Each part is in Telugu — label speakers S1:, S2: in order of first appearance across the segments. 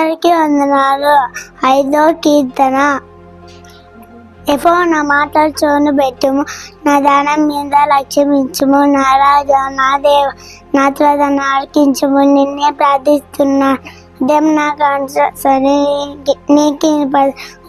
S1: అందరికీ వందనాలు. ఐదో కీర్తన. ఎఫో నా మాటలు చోను పెట్టుము. నా దానం మీద లక్ష్యమించుము. నా రాజా నా దేవ నా త్వరను ఆలకించుము నిన్నే ప్రార్థిస్తున్నా. ఉదయం నాకు సరే నీకి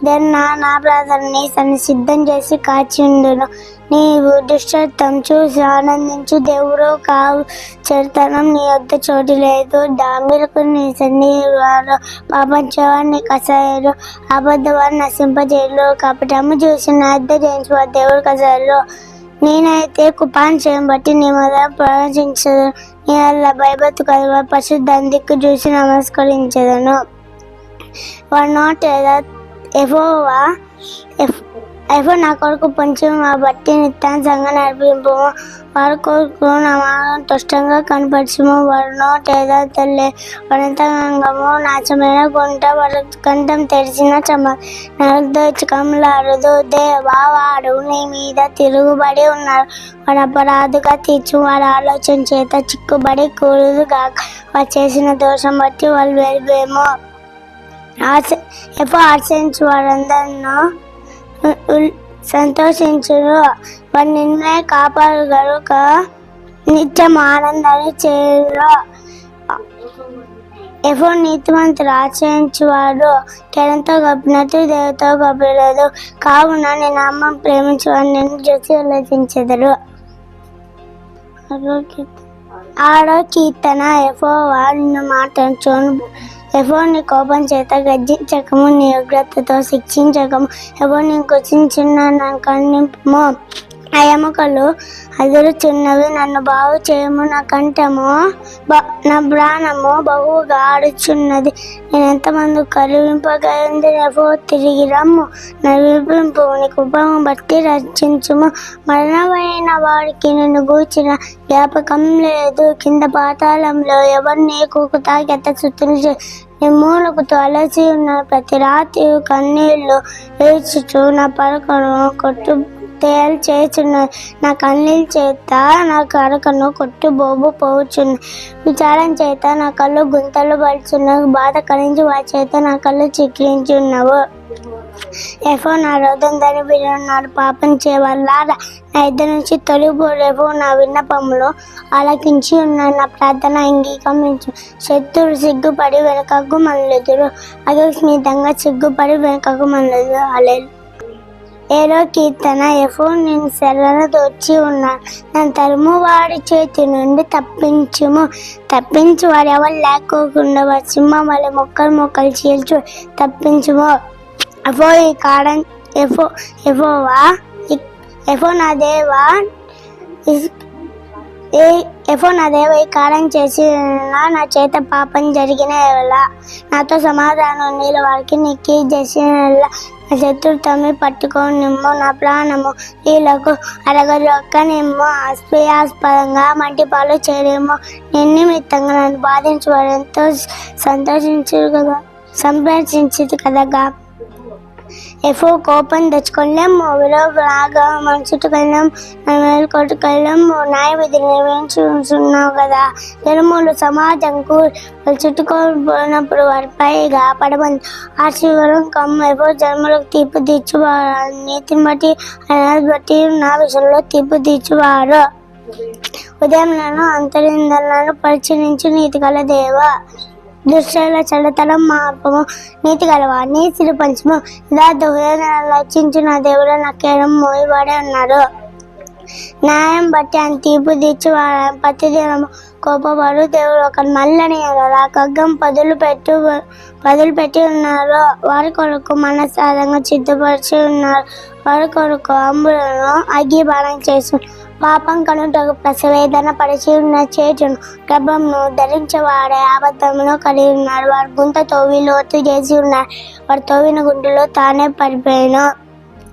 S1: దెన్ నా నా ప్రార్థన సన్ని సిద్ధం చేసి కాచి ఉండును నీవు దుష్టత్వం చూసి ఆనందించు దేవుడు కావు చరితనం నీ వద్ద చోటు లేదు. డామిలకు నీ సన్నివారు పాపంచవాన్ని కసాయరు అబద్ధవాన్ని నశింపజేయలు. కపటము చూసి నా అద్దె జయించు దేవుడు కసాయరు నేనైతే కుపాంశం బట్టి నీ మీద ప్రవచించదు నీ వల్ల భయభత్తు దిక్కు చూసి నమస్కరించదను. వన్ నాట్ ఎఫోవా ఎఫ్ ఐఫో నా కొరకు కొంచెం ఆ బట్టి నిత్యాంశంగా నడిపింపు వారి కొరకు నా మార్గం తుష్టంగా కనపరచము. వారు నోట ఏదో తల్లి నాచమైన గుంట వారి కంఠం తెరిచిన చమ నరదోచకంలారదు దేవా వాడు నీ మీద తిరుగుబడి ఉన్నారు. వాడు అపరాధుగా తీర్చు వారి ఆలోచన చేత చిక్కుబడి కూడదుగా వారు చేసిన దోషం బట్టి వాళ్ళు వెళ్ళిపోయేమో ఆశ ఎప్పుడు ఆశించు వారందరినో ఉ- వారు నిన్నే వారి గనుక నిత్యం ఆనందాన్ని చేయరు. ఎఫో నీతిమంతుడు ఆశ్రయించువాడు. కెరంతో గప్పినట్టు దేవతో గొప్పలేదు. కావున నేను అమ్మ ప్రేమించేవాడు నేను చూసి ఉల్లేఖించెదరు ఆడో కీర్తన. ఎఫో నిన్ను మాట్లాడుచు ఎవరిని కోపం చేత గర్జించకము నీ ఉగ్రతతో శిక్షించకము. ఎవరిని గుర్తించిన నా నన్ను కన్నింపము ఆ ఎముకలు అదురుచున్నవి. నన్ను బాగు చేయము నా కంఠము. నా ప్రాణము బహుగా ఆడుచున్నది. నేను ఎంతమంది కరివింపగలింది ఎఫో తిరిగి రమ్ము. నా విపింపు నీ కుపము బట్టి రచించుము. మరణమైన వాడికి నేను గూర్చిన జ్ఞాపకం లేదు. కింద పాతాళంలో ఎవరిని నీకు తాకెత్త చుట్టూ నీ మూలకు అలసి ఉన్న ప్రతి రాత్రి కన్నీళ్ళు ఏడ్చుచు నా పరకను కొట్టు తేలు చేచున్న నా కన్నీళ్ళ చేత నా కరకను కొట్టు బోబు పోవచ్చున్న విచారం చేత నా కళ్ళు గుంతలు పడుచున్న. బాధ కలించి వారి చేత నా కళ్ళు చిక్కించున్నావు. ఎఫో నా రోదం దాని విన్నాడు పాపం చేయవల్లారా నా ఇద్దరు నుంచి తొలిపోరేవో నా విన్నపములు ఆలకించి ఉన్నాను నా ప్రార్థన అంగీకరించు. శత్రుడు సిగ్గుపడి వెనకకు అదే స్నేహితంగా సిగ్గుపడి వెనకకు మనలేదు అలేదు ఏడో కీర్తన ఎఫో నేను శరణు దోచి ఉన్నాను నన్ను తరుము వాడి చేతి నుండి తప్పించుము. తప్పించు వాడు ఎవరు లేకోకుండా వారి సింహం వాళ్ళ మొక్కలు మొక్కలు చీల్చు తప్పించుము. ఎఫో ఈ కాడ ఎఫో ఎఫోవా ఎఫో నా దేవా? ఏ ఎఫో నా దేవ ఈ కారం చేసి నా చేత పాపం జరిగిన నాతో సమాధానం నీళ్ళ వారికి నీకు చేసిన ఎడల నా శత్రువు తమ్మి పట్టుకొని నిమ్ము నా ప్రాణము వీళ్ళకు అరగరొక్క నిమ్ము ఆస్పయాస్పదంగా మంటి పాలు చేయలేమో. నిమిత్తంగా నన్ను బాధించవాడు ఎంతో సంతోషించు కదా సంప్రదించింది కదగా ఎఫో కోపం తెచ్చుకోలేము విరోధలాగా మన చుట్టుకెళ్ళాం మన మేలు కొట్టుకెళ్ళాం న్యాయ విధి నిర్వహించున్నావు కదా. జనములు సమాజంకు వాళ్ళు చుట్టుకోపోయినప్పుడు వారిపైగా పడమంది ఆశీర్వాదం కమ్మ. ఎఫో జన్మలకు తీర్పు తీర్చువారు. నీతిని బట్టి బట్టి నా విషయంలో తీర్పు తీర్చువారు. ఉదయం నన్ను అంతరిందలను పరిచయించి నీతి కల దేవా. దుష్టుల చల్లతనం మార్పము నీతి గలవాన్ని సిరిపంచము ఇలా హృదయాన్ని రక్షించిన దేవుడు నాకేరం మోయబడే ఉన్నారు న్యాయం బట్టి ఆయన తీర్పు తీర్చి ప్రతిదినము ప్రతి కోపపడు దేవుడు ఒక నల్లని కదా కగ్గం పదులు పెట్టు పదులు పెట్టి ఉన్నారు. వారి కొరకు మనసాధంగా సిద్ధపరిచి ఉన్నారు. వారి కొరకు అంబులను అగ్గి బాణం పాపం కనుటకు ప్రసవేదన పరిచి ఉన్న చేతును గర్భంను ధరించేవాడే అబద్ధమును కలిగి ఉన్నారు వారి గుంత తోవి లోతు చేసి ఉన్నారు వారి తోవిన గుంటలో తానే పడిపోయాను.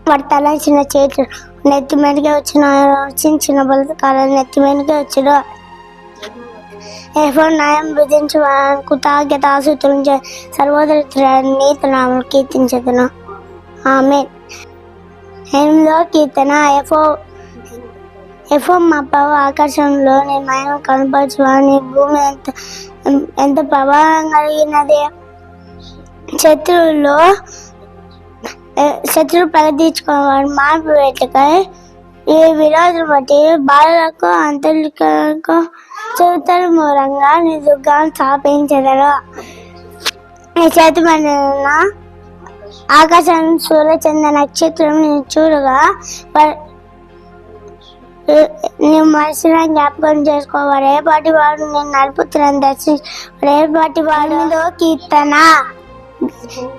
S1: వారు తలంచిన చేతులు నెత్తి మీదకి వచ్చిన చిన్న బలకాలను నెత్తి మీదకి వచ్చిన. ఎఫోన్ న్యాయం విధించు కృతజ్ఞత ఆసుతులు సర్వోదరి నీతి నామలు కీర్తించదును. ఆమె ఎనిమిదో కీర్తన ఎఫో ఎఫో మా ప్రభు ఆకాశంలో నీ మహిమ కనపరచు నీ భూమి ఎంత ఎంత ప్రభావం కలిగినది? శత్రువులో శత్రువు ప్రగతించుకోవాలి మార్పు పెట్టకై ఈ విరోధులు బట్టి బాలలకు అంతరికలకు చెబుతారు మూలంగా నిజంగా స్థాపించదరు. ఈ చేతి ఆకాశం సూర్యచంద్ర నక్షత్రం నేను చూడగా నీ మనసులో జ్ఞాపకం చేసుకోవాలి. రేపాటి వాడు నేను నలుపుతున్నాను దర్శించు రేపాటి వాడు కీర్తన.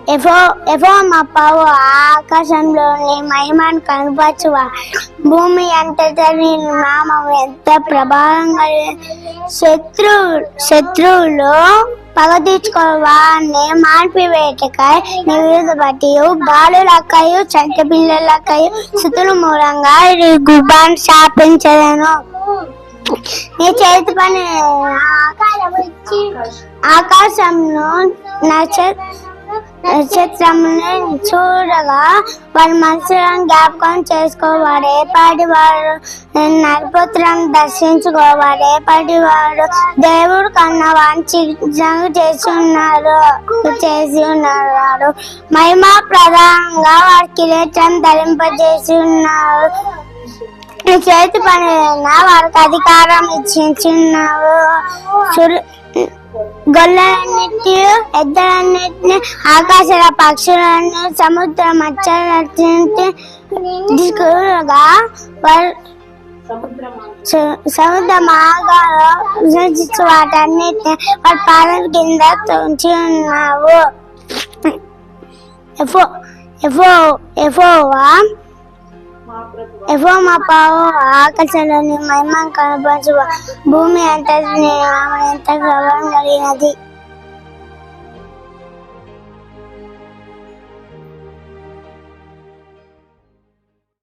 S1: ఎవో ఎవో మా పావు ఆకాశంలోని మహిమను కనపరచువా. భూమి అంతటా నీ నామం ఎంత ప్రభావం శత్రు శత్రువులు పగ తీర్చుకోవా నే మాన్పివేటకై నీ విరుద్ధ బట్టి బాలులక్కయు చంటి పిల్లలక్కయు సుతుల మూలంగా గుబాన్ శాపించదను. నీ చేతి పని ఆకాశంలో నచ్చ నక్షత్రమును చూడగా వారి మనసులను జ్ఞాపకం చేసుకోవాలి ఏపాటి వారు నరపుత్రం దర్శించుకోవాలి ఏపాటి వారు దేవుడు కన్నా వాంఛించగా చేసి ఉన్నారు చేసి ఉన్నారు మహిమా ప్రధానంగా వారి కిరీటం ధరింపజేసి ఉన్నారు చేతి పని వారికి అధికారం ఇచ్చిన్నావు సూర్య ఎద్దలన్నిటిని ఆకాశ పక్షులన్నీ సముద్ర మత్స్యాలన్నిటి స- సముద్ర మార్గాలు విసర్జించు వాటన్నిటిని వాటి పాదం కింద తుంచి ఉన్నావు. ఎఫో ఎఫో ఎఫోవా ఎఫో పావు ఆకాశంలోని మహిమ కనపరచు భూమి అంతటి ఎంత ప్రభావం కలిగినది